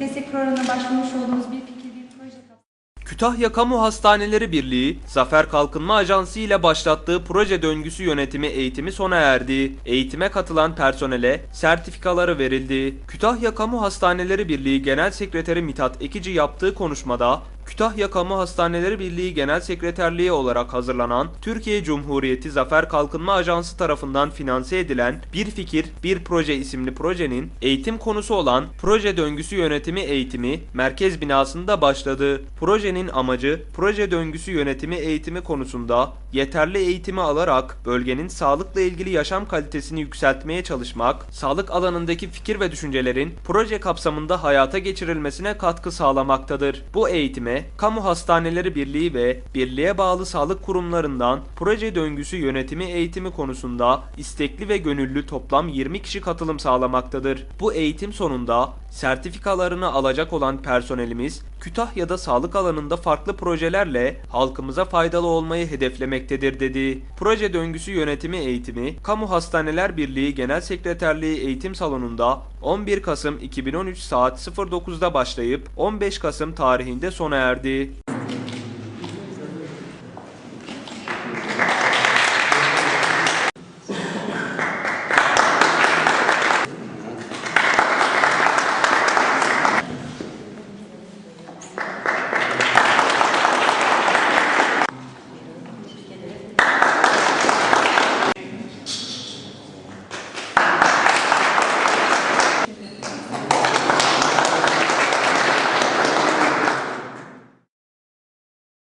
destek programına başvurmuş olduğumuz bir fikir, bir proje Kütahya Kamu Hastaneleri Birliği, Zafer Kalkınma Ajansı ile başlattığı proje döngüsü yönetimi eğitimi sona erdi. Eğitime katılan personele sertifikaları verildi. Kütahya Kamu Hastaneleri Birliği Genel Sekreteri Mithat Ekici yaptığı konuşmada, Kütahya Kamu Hastaneleri Birliği Genel Sekreterliği olarak hazırlanan Türkiye Cumhuriyeti Zafer Kalkınma Ajansı tarafından finanse edilen Bir Fikir, Bir Proje isimli projenin eğitim konusu olan proje döngüsü yönetimi eğitimi merkez binasında başladı. Projenin amacı proje döngüsü yönetimi eğitimi konusunda yeterli eğitimi alarak bölgenin sağlıkla ilgili yaşam kalitesini yükseltmeye çalışmak, sağlık alanındaki fikir ve düşüncelerin proje kapsamında hayata geçirilmesine katkı sağlamaktadır. Bu eğitime Kamu Hastaneleri Birliği ve birliğe bağlı sağlık kurumlarından proje döngüsü yönetimi eğitimi konusunda istekli ve gönüllü toplam 20 kişi katılım sağlamaktadır. Bu eğitim sonunda sertifikalarını alacak olan personelimiz Kütahya'da sağlık alanında farklı projelerle halkımıza faydalı olmayı hedeflemektedir dedi. Proje döngüsü yönetimi eğitimi Kamu Hastaneler Birliği Genel Sekreterliği Eğitim Salonu'nda 11 Kasım 2013 saat 09'da başlayıp 15 Kasım tarihinde sona erdi.